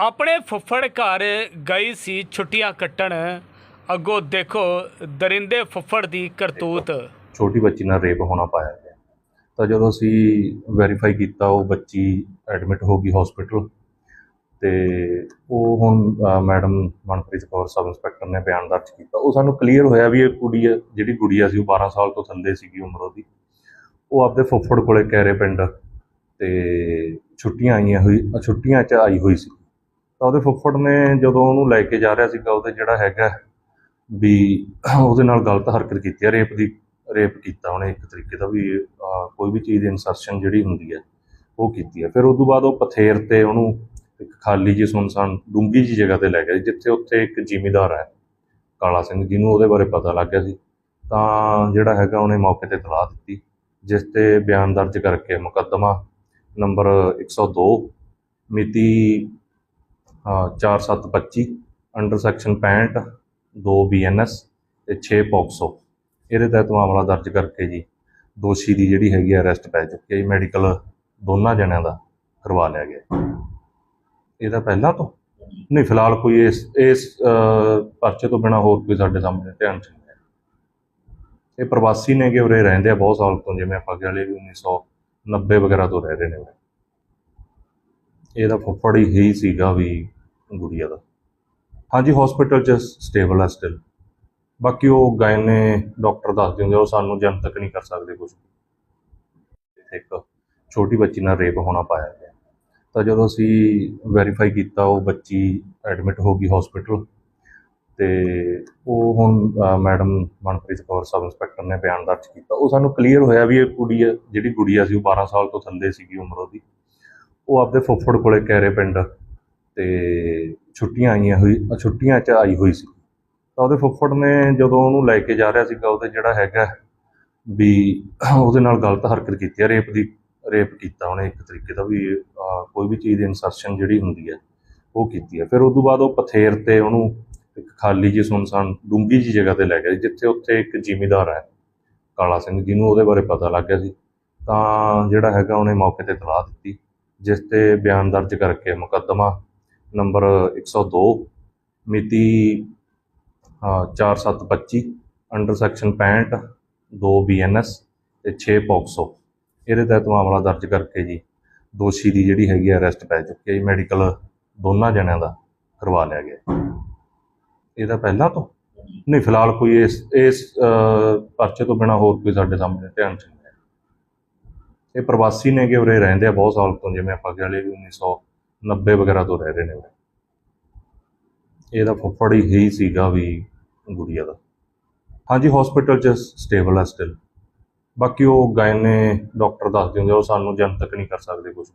ਆਪਣੇ ਫੁੱਫੜ ਘਰ ਗਈ ਸੀ ਛੁੱਟੀਆਂ ਕੱਟਣ। ਅੱਗੋਂ ਦੇਖੋ ਦਰਿੰਦੇ ਫੁੱਫੜ ਦੀ ਕਰਤੂਤ। ਛੋਟੀ ਬੱਚੀ ਨਾਲ ਰੇਪ ਹੋਣਾ ਪਾਇਆ ਗਿਆ। ਤਾਂ ਜਦੋਂ ਅਸੀਂ ਵੈਰੀਫਾਈ ਕੀਤਾ, ਉਹ ਬੱਚੀ ਐਡਮਿਟ ਹੋ ਗਈ ਹਸਪੀਟਲ ਤੇ ਉਹ ਹੁਣ madam Manpreet Kaur sub inspector ਨੇ ਬਿਆਨ ਦਰਜ ਕੀਤਾ। ਉਹ ਸਾਨੂੰ ਕਲੀਅਰ ਹੋਇਆ ਵੀ ਇਹ ਕੁੜੀ ਜਿਹੜੀ ਗੁੜੀਆ ਸੀ, ਉਹ 12 ਸਾਲ ਤੋਂ ਥੱਲੇ ਸੀਗੀ ਉਮਰ ਉਹਦੀ। ਉਹ ਆਪਦੇ ਫੁੱਫੜ ਕੋਲੇ ਕੈਰੇ ਪਿੰਡ, ਤੇ ਛੁੱਟੀਆਂ ਆਈਆਂ ਹੋਈ ਛੁੱਟੀਆਂ 'ਚ ਆਈ ਹੋਈ ਸੀ। ਤਾਂ ਉਹਦੇ ਫੁੱਫੜ ਨੇ ਜਦੋਂ ਉਹਨੂੰ ਲੈ ਕੇ ਜਾ ਰਿਹਾ ਸੀਗਾ, ਉਹਦੇ ਜਿਹੜਾ ਹੈਗਾ ਵੀ ਉਹਦੇ ਨਾਲ ਗਲਤ ਹਰਕਤ ਕੀਤੀ ਹੈ ਰੇਪ ਦੀ, ਰੇਪ ਕੀਤਾ ਉਹਨੇ ਇੱਕ ਤਰੀਕੇ ਦਾ ਵੀ ਕੋਈ ਵੀ ਚੀਜ਼ ਦੀ ਇਨਸਰਸ਼ਨ ਜਿਹੜੀ ਹੁੰਦੀ ਹੈ ਉਹ ਕੀਤੀ ਹੈ ਫਿਰ ਉਸ ਤੋਂ ਬਾਅਦ ਉਹ ਪਥੇਰ ਤੇ ਉਹਨੂੰ ਇੱਕ ਖਾਲੀ ਜਿਹੀ ਸੁਨਸਾਨ ਡੂੰਗੀ ਜਿਹੀ ਜਗ੍ਹਾ ਤੇ ਲੈ ਗਏ ਜਿੱਥੇ ਉੱਥੇ ਇੱਕ ਜ਼ਿਮੀਦਾਰ ਹੈ ਕਾਲਾ ਸਿੰਘ, ਜਿਹਨੂੰ ਉਹਦੇ ਬਾਰੇ ਪਤਾ ਲੱਗ ਗਿਆ ਸੀ। ਤਾਂ ਜਿਹੜਾ ਹੈਗਾ ਉਹਨੇ ਮੌਕੇ ਤੇ ਤਲਾਹ ਦਿੱਤੀ, ਜਿਸ ਤੇ ਬਿਆਨ ਦਰਜ ਕਰਕੇ ਮੁਕੱਦਮਾ ਨੰਬਰ 102 ਮਿਤੀ 4725 ਅੰਡਰ ਸੈਕਸ਼ਨ 65 2 ਬੀਐਨਐਸ ਤੇ 6 ਪੌਕਸੋ। ਇਹਦੇ ਤਹਿਤ ਮਾਮਲਾ ਦਰਜ ਕਰਕੇ ਜੀ ਦੋਸ਼ੀ ਦੀ ਜਿਹੜੀ ਹੈਗੀ ਆ ਅਰੈਸਟ ਪੈ ਚੁੱਕੀ ਹੈ ਜੀ ਮੈਡੀਕਲ ਦੋਨਾਂ ਜਣਿਆਂ ਦਾ ਕਰਵਾ ਲਿਆ ਗਿਆ ਇਹਦਾ ਪਹਿਲਾਂ ਤੋਂ? ਨਹੀਂ, ਫਿਲਹਾਲ ਕੋਈ ਇਸ ਇਸ ਪਰਚੇ ਤੋਂ ਬਿਨਾ ਹੋਰ ਕੋਈ ਸਾਡੇ ਸਾਹਮਣੇ ਧਿਆਨ ਚ ਨਹੀਂ ਹੈ। ਇਹ ਪ੍ਰਵਾਸੀ ਨੇਗੇ ਉਰੇ, ਰਹਿੰਦੇ ਆ ਬਹੁਤ ਸਾਲ ਤੋਂ, ਜਿਵੇਂ ਆਪਾਂ ਕਹਿ ਲਈਏ ਵੀ 1990 ਵਗੈਰਾ ਤੋਂ ਰਹਿ ਰਹੇ ਨੇ ਉਰੇ। ਇਹਦਾ ਫੁੱਫੜ ਹੀ ਹੀ ਸੀਗਾ ਵੀ ਗੁੜੀਆ ਦਾ। ਹਾਂਜੀ ਹਸਪੀਟਲ ਚ ਸਟੇਬਲ ਹੈ ਸਟਿਲ ਬਾਕੀ ਉਹ ਗਾਇਨੇ ਡਾਕਟਰ ਦੱਸ ਦਿੰਦੇ ਉਹ ਸਾਨੂੰ ਜਨਤਕ ਨਹੀਂ ਕਰ ਸਕਦੇ ਕੁਝ ਇੱਕ ਛੋਟੀ ਬੱਚੀ ਨਾਲ ਰੇਪ ਹੋਣਾ ਪਾਇਆ ਗਿਆ। ਤਾਂ ਜਦੋਂ ਅਸੀਂ ਵੈਰੀਫਾਈ ਕੀਤਾ, ਉਹ ਬੱਚੀ ਐਡਮਿਟ ਹੋ ਗਈ ਹਸਪੀਟਲ ਤੇ ਉਹ ਹੁਣ madam Manpreet Kaur sub inspector ਨੇ ਬਿਆਨ ਦਰਜ ਕੀਤਾ। ਉਹ ਸਾਨੂੰ ਕਲੀਅਰ ਹੋਇਆ ਵੀ ਇਹ ਕੁੜੀ ਜਿਹੜੀ ਗੁੜੀਆ ਸੀ, ਉਹ 12 ਸਾਲ ਤੋਂ ਥੱਲੇ ਸੀਗੀ ਉਮਰ ਉਹਦੀ। ਉਹ ਆਪਦੇ ਫੁੱਫੜ ਕੋਲੇ ਕੈਰੇ ਪਿੰਡ ਤੇ ਛੁੱਟੀਆਂ ਆਈਆਂ ਹੋਈ ਛੁੱਟੀਆਂ 'ਚ ਆਈ ਹੋਈ ਸੀ। ਤਾਂ ਉਹਦੇ ਫੁੱਫੜ ਨੇ ਜਦੋਂ ਉਹਨੂੰ ਲੈ ਕੇ ਜਾ ਰਿਹਾ ਸੀਗਾ, ਉਹਦੇ ਜਿਹੜਾ ਹੈਗਾ ਵੀ ਉਹਦੇ ਨਾਲ ਗਲਤ ਹਰਕਤ ਕੀਤੀ ਹੈ ਰੇਪ ਦੀ, ਰੇਪ ਕੀਤਾ ਉਹਨੇ ਇੱਕ ਤਰੀਕੇ ਦਾ ਵੀ ਕੋਈ ਵੀ ਚੀਜ਼ ਦੀ ਇਨਸਰਸ਼ਨ ਜਿਹੜੀ ਹੁੰਦੀ ਹੈ ਉਹ ਕੀਤੀ ਹੈ ਫਿਰ ਉਸ ਤੋਂ ਬਾਅਦ ਉਹ ਪਥੇਰ ਤੇ ਉਹਨੂੰ ਇੱਕ ਖਾਲੀ ਜਿਹੀ ਸੁਨਸਾਨ ਡੂੰਗੀ ਜਿਹੀ ਜਗ੍ਹਾ ਤੇ ਲੈ ਗਏ ਜਿੱਥੇ ਉੱਥੇ ਇੱਕ ਜ਼ਿਮੀਦਾਰ ਹੈ ਕਾਲਾ ਸਿੰਘ, ਜਿਹਨੂੰ ਉਹਦੇ ਬਾਰੇ ਪਤਾ ਲੱਗ ਗਿਆ ਸੀ। ਤਾਂ ਜਿਹੜਾ ਹੈਗਾ ਉਹਨੇ ਮੌਕੇ ਤੇ ਤਲਾਹ ਦਿੱਤੀ, ਜਿਸ ਤੇ ਬਿਆਨ ਦਰਜ ਕਰਕੇ ਮੁਕੱਦਮਾ ਨੰਬਰ 102 ਮਿਤੀ 4725 ਅੰਡਰ ਸੈਕਸ਼ਨ 65 2 ਬੀਐਨਐਸ ਤੇ 6 ਪੌਕਸੋ। ਇਹਦੇ ਤਹਿਤ ਮਾਮਲਾ ਦਰਜ ਕਰਕੇ ਜੀ ਦੋਸ਼ੀ ਦੀ ਜਿਹੜੀ ਹੈਗੀ ਆ ਅਰੈਸਟ ਪੈ ਚੁੱਕੀ ਹੈ ਮੈਡੀਕਲ ਦੋਨਾਂ ਜਣਿਆਂ ਦਾ ਕਰਵਾ ਲਿਆ ਗਿਆ ਇਹਦਾ ਪਹਿਲਾਂ ਤੋਂ? ਨਹੀਂ, ਫਿਲਹਾਲ ਕੋਈ ਇਸ ਇਸ ਪਰਚੇ ਤੋਂ ਬਿਨਾ ਹੋਰ ਕੋਈ ਸਾਡੇ ਸਾਹਮਣੇ ਧਿਆਨ ਚ ਨਹੀਂ ਇਹ ਪ੍ਰਵਾਸੀ ਨੇ ਕਿ ਉਰੇ ਰਹਿੰਦੇ ਆ ਬਹੁਤ ਸਾਲ ਤੋਂ, ਜਿਵੇਂ ਆਪਾਂ ਕਹਿ ਲਈਏ 1900 90 ਵਗੈਰਾ ਤੋਂ ਰਹਿ ਰਹੇ ਨੇ ਇਹਦਾ ਫੁੱਫੜ ਹੀ ਸੀਗਾ ਵੀ ਗੁੜੀਆ ਦਾ। ਹਾਂਜੀ ਹਸਪੀਟਲ 'ਚ ਸਟੇਬਲ ਹੈ ਸਟਿਲ ਬਾਕੀ ਉਹ ਗਾਇਨੇ ਡਾਕਟਰ ਦੱਸਦੇ ਹੁੰਦੇ ਉਹ ਸਾਨੂੰ ਜਨਤਕ ਨਹੀਂ ਕਰ ਸਕਦੇ ਕੁਝ